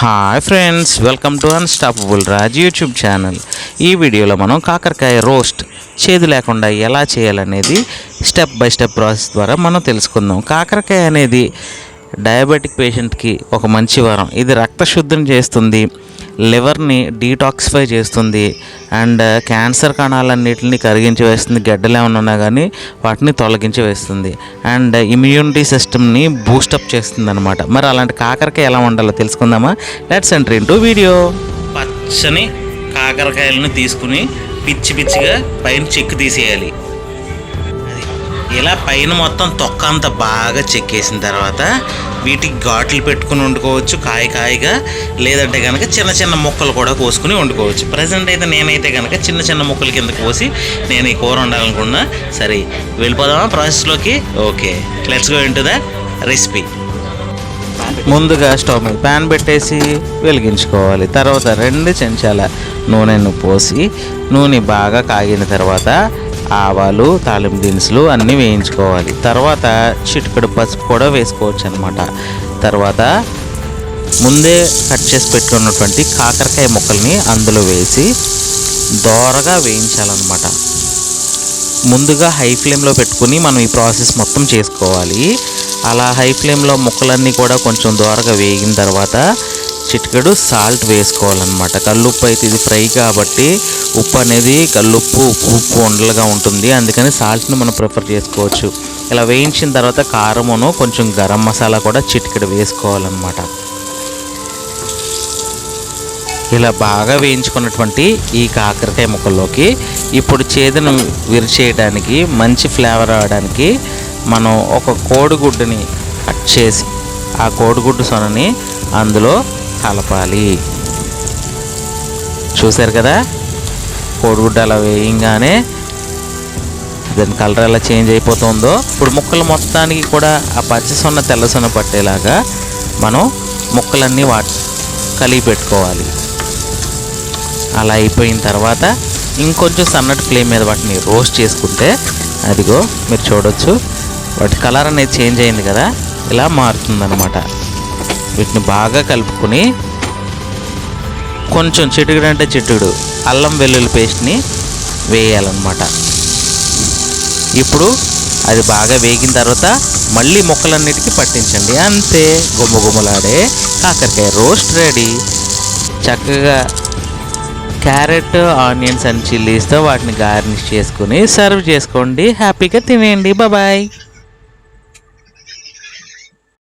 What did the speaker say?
Hi friends welcome to unstoppable Raj YouTube channel ఈ వీడియోలో మనం కాకరకాయ రోస్ట్ చేదు లేకుండా ఎలా చేయాలనేది స్టెప్ బై స్టెప్ ప్రాసెస్ ద్వారా మనం తెలుసుకుందాం. కాకరకాయ అనేది డయాబెటిక్ పేషెంట్కి ఒక మంచి వరం. ఇది రక్తశుద్ధిని చేస్తుంది. లివర్ని డీటాక్సిఫై చేస్తుంది అండ్ uh, క్యాన్సర్ కణాలన్నిటిని కరిగించి వేస్తుంది గడ్డలు ఏమైనా ఉన్నా కానీ వాటిని తొలగించి వేస్తుంది. అండ్ ఇమ్యూనిటీ సిస్టమ్ని బూస్టప్ చేస్తుంది అనమాట మరి అలాంటి కాకరకాయ ఎలా ఉండాలో తెలుసుకుందామా? లెట్స్ ఎంట్రీ ఇంటూ వీడియో పచ్చని కాకరకాయలను తీసుకుని పిచ్చి పిచ్చిగా పైన చెక్కు తీసేయాలి. ఇలా పైన మొత్తం తొక్క అంతా బాగా చెక్కేసిన తర్వాత వీటికి ఘాట్లు పెట్టుకుని వండుకోవచ్చు కాయ కాయగా లేదంటే కనుక చిన్న చిన్న ముక్కలు కూడా కోసుకుని వండుకోవచ్చు. ప్రజెంట్ అయితే నేనైతే కనుక చిన్న చిన్న ముక్కల కింద కోసి నేను ఈ కూర వండాలనుకున్నా. సరే వెళ్ళిపోదామా ప్రాసెస్లోకి okay let's go into the recipe ముందుగా స్టవ్ మీద ప్యాన్ పెట్టేసి వెలిగించుకోవాలి. తర్వాత రెండు చెంచాల నూనెను పోసి నూనె బాగా కాగిన తర్వాత ఆవాలు తాలింపు దినుసులు అన్నీ వేయించుకోవాలి. తర్వాత చిటికడు పసుపు కూడా వేసుకోవచ్చు అనమాట తర్వాత ముందే కట్ చేసి పెట్టుకున్నటువంటి కాకరకాయ ముక్కల్ని అందులో వేసి దోరగా వేయించాలన్నమాట. ముందుగా హై ఫ్లేమ్లో పెట్టుకుని మనం ఈ ప్రాసెస్ మొత్తం చేసుకోవాలి. అలా హై ఫ్లేమ్లో ముక్కలన్నీ కూడా కొంచెం దోరగా వేగిన తర్వాత చిటికెడు సాల్ట్ వేసుకోవాలన్నమాట. కల్లుప్పు అయితే ఇది ఫ్రై కాబట్టి ఉప్పు అనేది కల్లుప్పు ఉప్పు ఉప్పు ఉండలుగా ఉంటుంది. అందుకని సాల్ట్ని మనం ప్రిఫర్ చేసుకోవచ్చు. ఇలా వేయించిన తర్వాత కారమును కొంచెం గరం మసాలా కూడా చిటికెడు వేసుకోవాలన్నమాట. ఇలా బాగా వేయించుకున్నటువంటి ఈ కాకరకాయ ముక్కల్లోకి ఇప్పుడు చేదును విరిచేయడానికి మంచి ఫ్లేవర్ రావడానికి మనం ఒక కోడిగుడ్డుని కట్ చేసి ఆ కోడిగుడ్డు సొనని అందులో కలపాలి. చూశారు కదా? కోడిగుడ్డ అలా వేయంగానే దాని కలర్ ఎలా చేంజ్ అయిపోతుందో ఇప్పుడు ముక్కలు మొత్తానికి కూడా ఆ పచ్చి సొన్న తెల్ల సొన్న పట్టేలాగా మనం ముక్కలన్నీ వాటి కలిగి పెట్టుకోవాలి. అలా అయిపోయిన తర్వాత ఇంకొంచెం సన్నటి ఫ్లేమ్ మీద వాటిని రోస్ట్ చేసుకుంటే అదిగో మీరు చూడొచ్చు వాటి కలర్ అనేది చేంజ్ అయింది కదా ఇలా మారుతుందన్నమాట. వీటిని బాగా కలుపుకొని కొంచెం చిటుకుడు అంటే చిటుకుడు అల్లం వెల్లుల్లి పేస్ట్ని వేయాలన్నమాట. ఇప్పుడు అది బాగా వేగిన తర్వాత మళ్ళీ మొక్కలన్నిటికీ పట్టించండి. అంతే. గుమ్మగుమ్మలాడే కాకరకాయ రోస్ట్ రెడీ. చక్కగా క్యారెట్ ఆనియన్స్ అండ్ చిల్లీస్తో వాటిని గార్నిష్ చేసుకుని సర్వ్ చేసుకోండి. హ్యాపీగా తినేయండి. బాయ్.